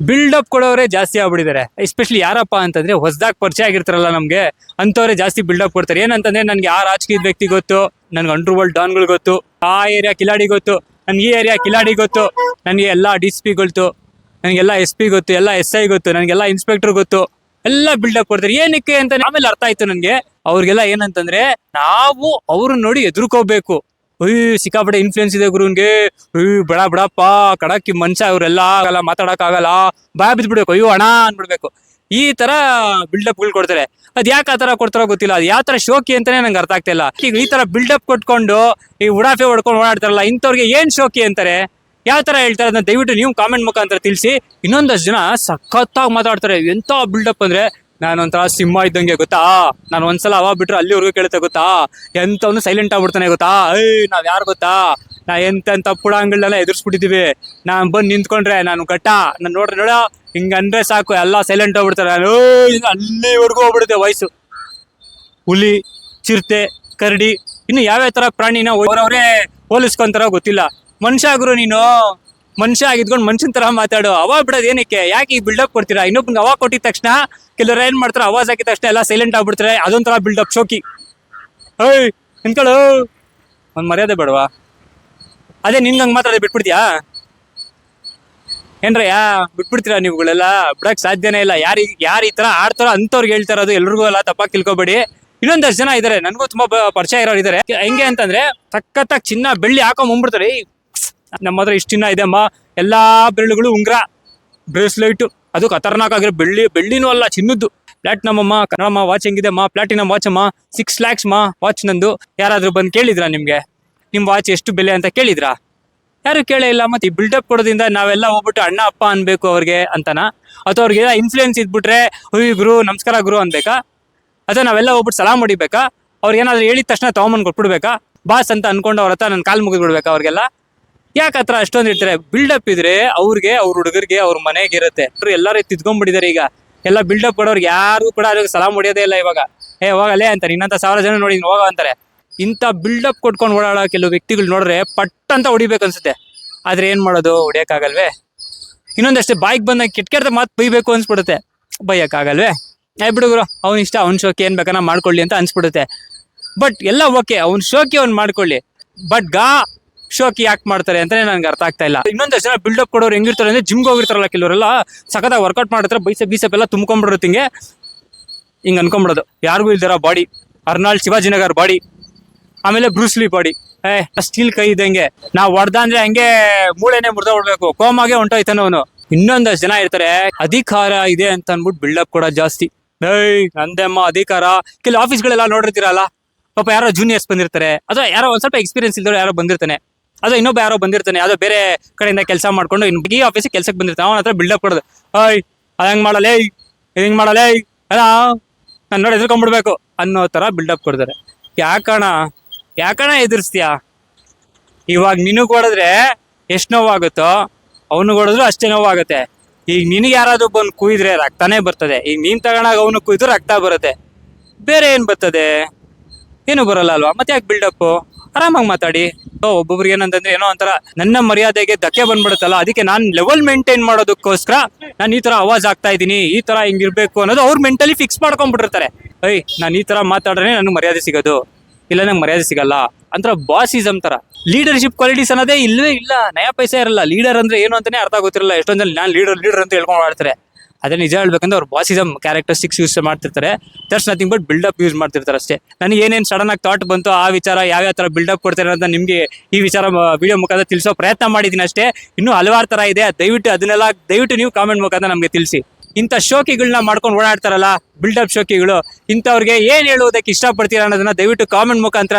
Build up ಕೊಡೋರೇ ಜಾಸ್ತಿ ಆಗ್ಬಿಟ್ಟಿದ್ದಾರೆ. Especially ಯಾರಪ್ಪ ಅಂತಂದ್ರೆ ಹೊಸದಾಗಿ ಪರಿಚಯ ಆಗಿರ್ತಾರಲ್ಲ ನಮ್ಗೆ ಅಂತವ್ರೆ ಜಾಸ್ತಿ ಬಿಲ್ಡಪ್ ಕೊಡ್ತಾರೆ. ಏನಂತಂದ್ರೆ ನನ್ಗೆ ಆ ರಾಜಕೀಯ ವ್ಯಕ್ತಿ ಗೊತ್ತು, ನನ್ಗೆ ಅಂಡರ್ ವರ್ಲ್ಡ್ ಡಾನ್ಗಳು ಗೊತ್ತು, ಆ ಏರಿಯಾ ಕಿಲಾಡಿ ಗೊತ್ತು, ನನ್ಗೆ ಈ ಏರಿಯಾ ಕಿಲಾಡಿ ಗೊತ್ತು, ನನಗೆ ಎಲ್ಲ ಡಿ ಸಿ ಪಿ ಗೊತ್ತು ನನಗೆಲ್ಲ ಎಸ್ ಪಿ ಗೊತ್ತು, ಎಲ್ಲ ಎಸ್ ಐ ಗೊತ್ತು ನನಗೆಲ್ಲ ಇನ್ಸ್ಪೆಕ್ಟರ್ ಗೊತ್ತು, ಎಲ್ಲ ಬಿಲ್ಡಪ್ ಕೊಡ್ತಾರೆ. ಏನಕ್ಕೆ ಅಂತ ಆಮೇಲೆ ಅರ್ಥ ಆಯ್ತು ನನಗೆ. ಅವ್ರಿಗೆಲ್ಲ ಏನಂತಂದ್ರೆ ನಾವು ಅವ್ರನ್ನ ನೋಡಿ ಎದುರ್ಕೋಬೇಕು. ಅಯ್ಯ ಸಿಕ್ಕಾಪಟ್ಟೆ ಇನ್ಫ್ಲೂಯೆನ್ಸ್ ಇದೆ ಗುರುನ್ಗೆ ಅಯ್ಯ ಬಡ, ಬಡಪ್ಪ. ಕಡಕ್ಕಿ ಮನುಷ್ಯ, ಇವರೆಲ್ಲ ಆಗಲ್ಲ, ಮಾತಾಡಕ್ ಆಗಲ್ಲ. ಬಾಯ್ ಬಿದ್ಬಿಡ್ಬೇಕು. ಅಯ್ಯೋ, ಅಣ್ಣ ಅನ್ಬಿಡ್ಬೇಕು. ಈ ತರ ಬಿಲ್ಡಪ್ಗಳು ಕೊಡ್ತಾರೆ ಅದ್ ಯಾಕೆ ಆ ತರ ಕೊಡ್ತಾರೋ ಗೊತ್ತಿಲ್ಲ. ಅದು ಯಾವ ತರ ಶೋಕಿ ಅಂತಾನೆ ನಂಗೆ ಅರ್ಥ ಆಗ್ತಾ ಇಲ್ಲ. ಈಗ ಈ ತರ ಬಿಲ್ಡಪ್ ಕೊಟ್ಕೊಂಡು ಈ ಉಡಾಫೆ ಹೊಡ್ಕೊಂಡು ಓಡಾಡ್ತಾರಲ್ಲ, ಇಂಥವ್ರಿಗೆ ಏನ್ ಶೋಕಿ ಅಂತಾರೆ? ಯಾವ ತರ ಹೇಳ್ತಾರೆ ಅದನ್ನ ದಯವಿಟ್ಟು ನೀವು ಕಾಮೆಂಟ್ ಮುಖಾಂತರ ತಿಳಿಸಿ. ಇನ್ನೊಂದಷ್ಟು ಜನ ಸಖತ್ತಾಗಿ ಮಾತಾಡ್ತಾರೆ. ಎಂತ ಬಿಲ್ಡಪ್ ಅಂದ್ರೆ ನಾನು ಒಂಥರ ಸಿಂಹ ಇದ್ದಂಗೆ ಗೊತ್ತಾ? ನಾನು ಒಂದ್ಸಲ ಅವ ಬಿಟ್ರೆ ಅಲ್ಲಿವರೆಗೂ ಕೇಳುತ್ತೆ ಗೊತ್ತಾ? ಎಂತವನು ಸೈಲೆಂಟ್ ಆಗ್ಬಿಡ್ತಾನೆ ಗೊತ್ತಾ? ಏಯ್, ನಾವ್ ಯಾರು ಗೊತ್ತಾ? ನಾ ಎಂತೆಂತ ಪುಡಾಂಗಳನ್ನೆಲ್ಲ ಎದುರಿಸ್ಬಿಟ್ಟಿದ್ದೀವಿ ನಾನು ಬಂದ್ ನಿಂತ್ಕೊಂಡ್ರೆ ನಾನು ಘಟ್ಟ. ನಾನು ನೋಡ್ರಿ ನೋಡ, ಹಿಂಗಂದ್ರೆ ಸಾಕು, ಎಲ್ಲ ಸೈಲೆಂಟ್ ಆಗ್ಬಿಡ್ತಾರೆ. ನಾನು ಅಲ್ಲಿವರೆಗೂ ಹೋಗ್ಬಿಡುತ್ತೆ ವಯಸ್ಸು. ಹುಲಿ, ಚಿರತೆ, ಕರಡಿ, ಇನ್ನು ಯಾವ್ಯಾವ ತರ ಪ್ರಾಣಿನ ಅವರವರೇ ಹೋಲಿಸ್ಕೊಂತಾರೋ ಗೊತ್ತಿಲ್ಲ. ಮನುಷ್ಯ ಆಗ್ರು ನೀನು. ಮನುಷ್ಯ ಆಗಿದ್ಕೊಂಡು ಮನುಷ್ಯನ ತರ ಮಾತಾಡು. ಅವಾಗ ಬಿಡೋದು ಏನಕ್ಕೆ? ಯಾಕೆ ಈ ಬಿಲ್ಡಪ್ ಕೊಡ್ತೀರಾ? ಇನ್ನೊಬ್ಬನಿಗೆ ಅವಾಗ ಕೊಟ್ಟಿದ ತಕ್ಷಣ ಕೆಲವರು ಏನ್ ಮಾಡ್ತಾರೆ? ಅವಾಜ್ ಹಾಕಿದ ತಕ್ಷಣ ಎಲ್ಲ ಸೈಲೆಂಟ್ ಆಗ್ಬಿಡ್ತಾರೆ. ಅದೊಂಥರ ಬಿಲ್ಡಪ್ ಶೋಕಿ. ಏಯ್, ನಿಂತ್ಕೊಳ್ಳು. ಒಂದು ಮರ್ಯಾದೆ ಬೇಡವಾ? ಅದೇ ನಿನ್ಗಂಗ್ ಮಾತಾಡೋದು ಬಿಟ್ಬಿಡ್ತೀಯಾ? ಏನ್ರಯ್ಯ ಬಿಟ್ಬಿಡ್ತೀರಾ ನೀವುಗಳೆಲ್ಲ ಬಿಡಕ್ ಸಾಧ್ಯನೇ ಇಲ್ಲ. ಯಾರು ಯಾರು ಈ ತರ ಆಡ್ತಾರೋ ಅಂತವ್ರಿಗೆ ಹೇಳ್ತಾ ಎಲ್ರಿಗೂ ಎಲ್ಲ ತಪ್ಪಾಗಿ ತಿಳ್ಕೊಬೇಡಿ. ಇನ್ನೊಂದಷ್ಟು ಜನ ಇದ್ದಾರೆ ನನಗೂ ತುಂಬ ಪರಿಚಯ ಇರೋರು ಇದ್ದಾರೆ ಹೆಂಗೆ ಅಂತಂದ್ರೆ ಸಖತ್ತಾಗಿ ಚಿನ್ನ ಬೆಳ್ಳಿ ಹಾಕೊಂಡ್ ನಮ್ಮ ಹತ್ರ ಇಷ್ಟು ಚಿನ್ನ ಇದೆ ಅಮ್ಮ. ಎಲ್ಲಾ ಬೆರಳುಗಳು ಉಂಗ್ರ, ಬ್ರೇಸ್ಲೈಟ್, ಅದು ಖತರ್ನಾಕ್ ಆಗಿರೋ ಬೆಳ್ಳಿ, ಬೆಳ್ಳಿನೂ ಅಲ್ಲ, ಚಿನ್ನದ್ದು. ಪ್ಲಾಟಿನಮ್ ಅಮ್ಮ, ಕನ್ನಡಮ್ಮ ವಾಚ್ ಹೆಂಗಿದೆ ಅಮ್ಮ? ಪ್ಲಾಟಿನಮ್ ವಾಚ್ ಅಮ್ಮ? ಸಿಕ್ಸ್ ಲ್ಯಾಕ್ಸ್ ಮಾ ವಾಚ್ ನಂದು. ಯಾರಾದ್ರೂ ಬಂದು ಕೇಳಿದ್ರಾ ನಿಮ್ಗೆ? ನಿಮ್ ವಾಚ್ ಎಷ್ಟು ಬೆಲೆ ಅಂತ ಕೇಳಿದ್ರಾ? ಯಾರು ಕೇಳೇ ಇಲ್ಲ, ಮತ್ತೆ ಈ ಬಿಲ್ಡಪ್ ಕೊಡೋದ್ರಿಂದ ನಾವೆಲ್ಲ ಹೋಗ್ಬಿಟ್ಟು ಅಣ್ಣ, ಅಪ್ಪ ಅನ್ಬೇಕು ಅವ್ರಿಗೆ ಅಂತನಾ? ಅಥವಾ ಅವ್ರಿಗೆ ಇನ್ಫ್ಲೂಯೆನ್ಸ್ ಇದ್ಬಿಟ್ರೆ ಹುಯ್ ಗುರು, ನಮಸ್ಕಾರ ಗುರು ಅನ್ಬೇಕಾ? ಅಥವಾ ನಾವೆಲ್ಲ ಹೋಗ್ಬಿಟ್ಟು ಸಲಾಮ್ ಹೊಡಿಬೇಕಾ ಅವ್ರಿಗೆ ಏನಾದ್ರು ಹೇಳಿದ ತಕ್ಷಣ ತಗೊಂಬಂದ್ ಕೊಟ್ಬಿಡ್ಬೇಕಾ? ಬಾಸ್ ಅಂತ ಅನ್ಕೊಂಡು ಅವ್ರ ಹತ್ರ ನನ್ನ ಕಾಲ್ ಮುಗಿದ್ಬಿಡ್ಬೇಕಾ ಅವ್ರಿಗೆಲ್ಲ? ಯಾಕೆ ಹತ್ರ ಅಷ್ಟೊಂದು ಇರ್ತಾರೆ ಬಿಲ್ಡಪ್ ಇದ್ರೆ ಅವ್ರಿಗೆ, ಅವ್ರ ಹುಡುಗರಿಗೆ, ಅವ್ರ ಮನೆಗೆ ಇರುತ್ತೆ. ಎಲ್ಲಾರು ತಿದ್ಕೊಂಡ್ಬಿಟ್ಟಿದ್ದಾರೆ ಈಗ. ಎಲ್ಲ ಬಿಲ್ಡಪ್ ಕೊಡೋರ್ಗೆ ಯಾರು ಕೂಡ ಅದಕ್ಕೆ ಸಲಾಮ್ ಹೊಡಿಯೋದೇ ಇಲ್ಲ ಇವಾಗ. ಏ ಹೋಗಲೇ ಅಂತಾರೆ. ಇನ್ನಂತ ಸಾವಿರ ಜನ ನೋಡಿ ಹೋಗ ಅಂತಾರೆ. ಇಂಥ ಬಿಲ್ಡಪ್ ಕೊಟ್ಕೊಂಡು ಓಡಾಡೋ ಕೆಲವು ವ್ಯಕ್ತಿಗಳು ನೋಡ್ರೆ ಪಟ್ ಅಂತ ಹೊಡಿಬೇಕು ಅನ್ಸುತ್ತೆ ಆದ್ರೆ ಏನ್ ಮಾಡೋದು? ಹೊಡಿಯಕ್ಕಾಗಲ್ವೇ? ಇನ್ನೊಂದಷ್ಟೇ ಬೈಕ್ ಬಂದಾಗ ಕೆಟ್ಟ ಕೆಟ್ಟ ಮಾತು ಬೈಬೇಕು ಅನ್ಸ್ಬಿಡುತ್ತೆ. ಬೈಯಕ್ಕಾಗಲ್ವೇ? ಏ ಬಿಡುಗರು ಅವ್ನ ಇಷ್ಟ, ಅವ್ನ ಶೋಕಿ. ಏನ್ ಬೇಕಾನ ಮಾಡ್ಕೊಳ್ಳಿ ಅಂತ ಅನ್ಸ್ಬಿಡುತ್ತೆ. ಬಟ್ ಎಲ್ಲ ಓಕೆ ಅವ್ನ ಶೋಕಿ ಅವ್ನು ಮಾಡ್ಕೊಳ್ಳಿ. ಬಟ್ ಗಾ ಶೋಕಿ ಯಾಕೆ ಮಾಡ್ತಾರೆ ಅಂತಾನೆ ನನಗೆ ಅರ್ಥ ಆಗ್ತಾ ಇಲ್ಲ. ಇನ್ನೊಂದಷ್ಟು ಜನ ಬಿಲ್ಡಪ್ ಕೊಡೋರು ಹೆಂಗಿರ್ತಾರೆ ಅಂದ್ರೆ ಜಿಮ್ಗೆ ಹೋಗಿರ್ತಾರಲ್ಲ ಕೆಲವರೆಲ್ಲ ಸಖತ್ತಾಗಿ ವರ್ಕೌಟ್ ಮಾಡಿರ್ತಾರೆ ಬೈಸಪ್ ಬೀಸಪ್ ಎಲ್ಲ ತುಂಬ್ಕೊಂಡ್ಬಿಡುತ್ತೆ ಹಿಂಗೆ ಹಿಂಗ್ ಅನ್ಕೊಂಬಿಡೋದು ಯಾರಿಗೂ ಇಲ್ದಿರ ಬಾಡಿ ಅರ್ನಾಲ್ಡ್ ಶಿವಾಜಿನಗರ್ ಬಾಡಿ ಆಮೇಲೆ ಬ್ರೂಸ್ಲಿ ಬಾಡಿ ಏ ಸ್ಟೀಲ್ ಕೈ ಇದ್ದಂಗೆ. ನಾವು ಹೊಡ್ದ ಅಂದ್ರೆ ಹಂಗೆ ಮೂಳೆನೆ ಮುರಿದ ಹೊಡ್ಬೇಕು ಕೋಮಾಗೆ ಹೊಂಟೋಯ್ತಾನ ಅವನು. ಇನ್ನೊಂದಷ್ಟು ಜನ ಇರ್ತಾರೆ, ಅಧಿಕಾರ ಇದೆ ಅಂತ ಅನ್ಬಿಟ್ಟು ಬಿಲ್ಡಪ್ ಕೊಡೋದು ಜಾಸ್ತಿ. ಏಯ್ ನಂದೆಮ್ಮ ಅಧಿಕಾರ. ಕೆಲವು ಆಫೀಸ್ಗಳೆಲ್ಲ ನೋಡಿರ್ತೀರಲ್ಲ. ಪಾಪ ಯಾರೋ ಜೂನಿಯರ್ಸ್ ಬಂದಿರ್ತಾರೆ. ಅಥವಾ ಯಾರೋ ಒಂದ್ ಸ್ವಲ್ಪ ಎಕ್ಸ್ಪೀರಿಯನ್ಸ್ ಇಲ್ದವ್ರು ಯಾರೋ ಬಂದಿರ್ತಾನೆ. ಅಥವಾ ಇನ್ನೊಬ್ಬ ಯಾರೋ ಬಂದಿರ್ತಾನೆ, ಯಾವುದೋ ಬೇರೆ ಕಡೆಯಿಂದ ಕೆಲಸ ಮಾಡ್ಕೊಂಡು ಇನ್ನು ಈ ಆಫೀಸಿಗೆ ಕೆಲ್ಸಕ್ಕೆ ಬಂದಿರ್ತಾನೆ, ಅವನ ಹತ್ರ ಬಿಲ್ಡಪ್ ಕೊಡೋದು. ಓಯ್, ಅದ್ ಹೆಂಗ್ ಮಾಡಲೇ ಹಿಂಗ್ ಮಾಡಲೇ ಅಲ್ಲ, ನಾನು ನೋಡಿ ಎದುರ್ಕೊಂಡ್ಬಿಡ್ಬೇಕು ಅನ್ನೋ ತರ ಬಿಲ್ಡಪ್ ಕೊಡ್ತಾರೆ. ಯಾಕಣ ಯಾಕಣ ಎದುರಿಸ್ತೀಯಾ ಇವಾಗ ನಿನಗೆ ಹೊಡೆದ್ರೆ ಎಷ್ಟು ನೋವಾಗುತ್ತೋ ಅವನು ಹೊಡೆದ್ರು ಅಷ್ಟೇ ನೋವಾಗುತ್ತೆ. ಈಗ ನಿನಗೆ ಯಾರಾದ್ರೂ ಬಂದು ಕುಯ್ದ್ರೆ ರಕ್ತನೇ ಬರ್ತದೆ. ಈಗ ನೀನ್ ತಗೊಳಾಗ ಅವನು ಕುಯ್ದು ರಕ್ತ ಬರುತ್ತೆ. ಬೇರೆ ಏನು ಬರ್ತದೆ? ಏನು ಬರಲ್ಲ ಅಲ್ವಾ? ಮತ್ತೆ ಯಾಕೆ ಬಿಲ್ಡಪ್ ಆರಾಮಾಗಿ ಮಾತಾಡಿ. ಒಬ್ಬೊಬ್ರಿಗೆ ಏನಂತಂದ್ರೆ ಏನೋ ಒಂಥರ ನನ್ನ ಮರ್ಯಾದೆಗೆ ಧಕ್ಕೆ ಬಂದ್ಬಿಡುತ್ತಲ್ಲ, ಅದಕ್ಕೆ ನಾನು ಲೆವೆಲ್ ಮೇಂಟೈನ್ ಮಾಡೋದಕ್ಕೋಸ್ಕರ ನಾನು ಈ ತರ ಅವಾಜ್ ಆಗ್ತಾ ಇದ್ದೀನಿ, ಈ ತರ ಹಿಂಗಿರ್ಬೇಕು ಅನ್ನೋದು ಅವ್ರು ಮೆಂಟಲಿ ಫಿಕ್ಸ್ ಮಾಡ್ಕೊಂಡ್ಬಿಟ್ಟಿರ್ತಾರೆ. ಐ ನಾನು ಈ ತರ ಮಾತಾಡ್ರೆ ನನಗೆ ಮರ್ಯಾದೆ ಸಿಗೋದು, ಇಲ್ಲ ನಂಗೆ ಮರ್ಯಾದೆ ಸಿಗಲ್ಲ. ಅಂತರ ಬಾಸಿಸಮ್ ತರ. ಲೀಡರ್ಶಿಪ್ ಕ್ವಾಲಿಟೀಸ್ ಅನ್ನೋದೇ ಇಲ್ಲವೇ ಇಲ್ಲ, ನಯ ಪೈಸೆ ಇರಲ್ಲ. ಲೀಡರ್ ಅಂದ್ರೆ ಏನು ಅಂತಾನೆ ಅರ್ಥ ಗೊತ್ತಿರಲ್ಲ ಎಷ್ಟೊಂದ್ ನಾನ್ ಲೀಡರ್ ಲೀಡರ್ ಅಂತ ಹೇಳ್ಕೊಂಡು ಆಡ್ತಾರೆ ಅದೇ ನಿಜ ಹೇಳ್ಬೇಕಂದ್ರೆ ಅವ್ರು ಬಾಸಿಸಮ್ ಕ್ಯಾರೆಕ್ಟರಿಸ್ಟಿಕ್ಸ್ ಯೂಸ್ ಮಾಡ್ತಿರ್ತಾರೆ. That's nothing but buildup use ಮಾಡ್ತಿರ್ತಾರೆ ಅಷ್ಟೇ. ನನಗೆ ಏನೇನು ಸಡನ್ ಆಗಿ ಥಾಟ್ ಬಂತು ಆ ವಿಚಾರ, ಯಾವ್ಯಾವ ಥರ ಬಿಲ್ಡಪ್ ಕೊಡ್ತಾರೆ ಅಂತ ನಿಮಗೆ ಈ ವಿಚಾರ ವಿಡಿಯೋ ಮುಖಾಂತರ ತಿಳಿಸೋ ಪ್ರಯತ್ನ ಮಾಡಿದ್ದೀನಿ ಅಷ್ಟೇ. ಇನ್ನೂ ಹಲವಾರು ಥರ ಇದೆ. ದಯವಿಟ್ಟು ಅದನ್ನೆಲ್ಲ, ದಯವಿಟ್ಟು ನೀವು ಕಾಮೆಂಟ್ ಮುಖಾಂತರ ನಮಗೆ ತಿಳಿಸಿ. ಇಂಥ ಶೋಕಿಗಳನ್ನ ಮಾಡ್ಕೊಂಡು ಓಡಾಡ್ತಾರಲ್ಲ ಬಿಲ್ಡಪ್ ಶೋಕಿಗಳು, ಇಂಥವ್ರಿಗೆ ಏನು ಹೇಳುವುದಕ್ಕೆ ಇಷ್ಟಪಡ್ತೀರ ಅನ್ನೋದನ್ನ ದಯವಿಟ್ಟು ಕಾಮೆಂಟ್ ಮುಖಾಂತರ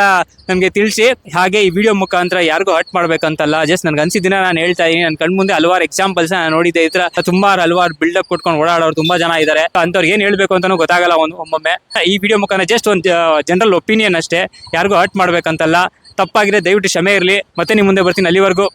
ನಮಗೆ ತಿಳಿಸಿ. ಹಾಗೆ ಈ ವಿಡಿಯೋ ಮುಖಾಂತರ ಯಾರಿಗೂ ಹರ್ಟ್ ಮಾಡ್ಬೇಕಂತಲ್ಲ ಜಸ್ಟ್ ನನ್ಗೆ ಅನ್ಸಿದ್ದಿನ ನಾನು ಹೇಳ್ತಾ ಇದೀನಿ. ನನ್ನ ಕಣ್ಮುಂದೆ ಹಲವಾರು ಎಕ್ಸಾಂಪಲ್ಸ್ ನಾನು ನೋಡಿದ್ದೆ. ಈ ತುಂಬಾ ಹಲವಾರು ಬಿಲ್ಡಪ್ ಕೊಟ್ಕೊಂಡು ಓಡಾಡೋರು ತುಂಬಾ ಜನ ಇದ್ದಾರೆ ಅಂಥವ್ರಿಗೆ ಏನ್ ಹೇಳ್ಬೇಕು ಅಂತಾನೂ ಗೊತ್ತಾಗಲ್ಲ ಒಂದು ಒಮ್ಮೊಮ್ಮೆ. ಈ ವಿಡಿಯೋ ಮುಖಾಂತರ ಜಸ್ಟ್ ಒಂದು ಜನರಲ್ ಒಪಿನಿಯನ್ ಅಷ್ಟೇ. ಯಾರಿಗೂ ಹರ್ಟ್ ಮಾಡ್ಬೇಕಂತಲ್ಲ, ತಪ್ಪಾಗಿದೆ, ದಯವಿಟ್ಟು ಕ್ಷಮೆ ಇರಲಿ. ಮತ್ತೆ ನಿಮ್ಮ ಮುಂದೆ ಬರ್ತೀನಿ ಅಲ್ಲಿವರೆಗೂ.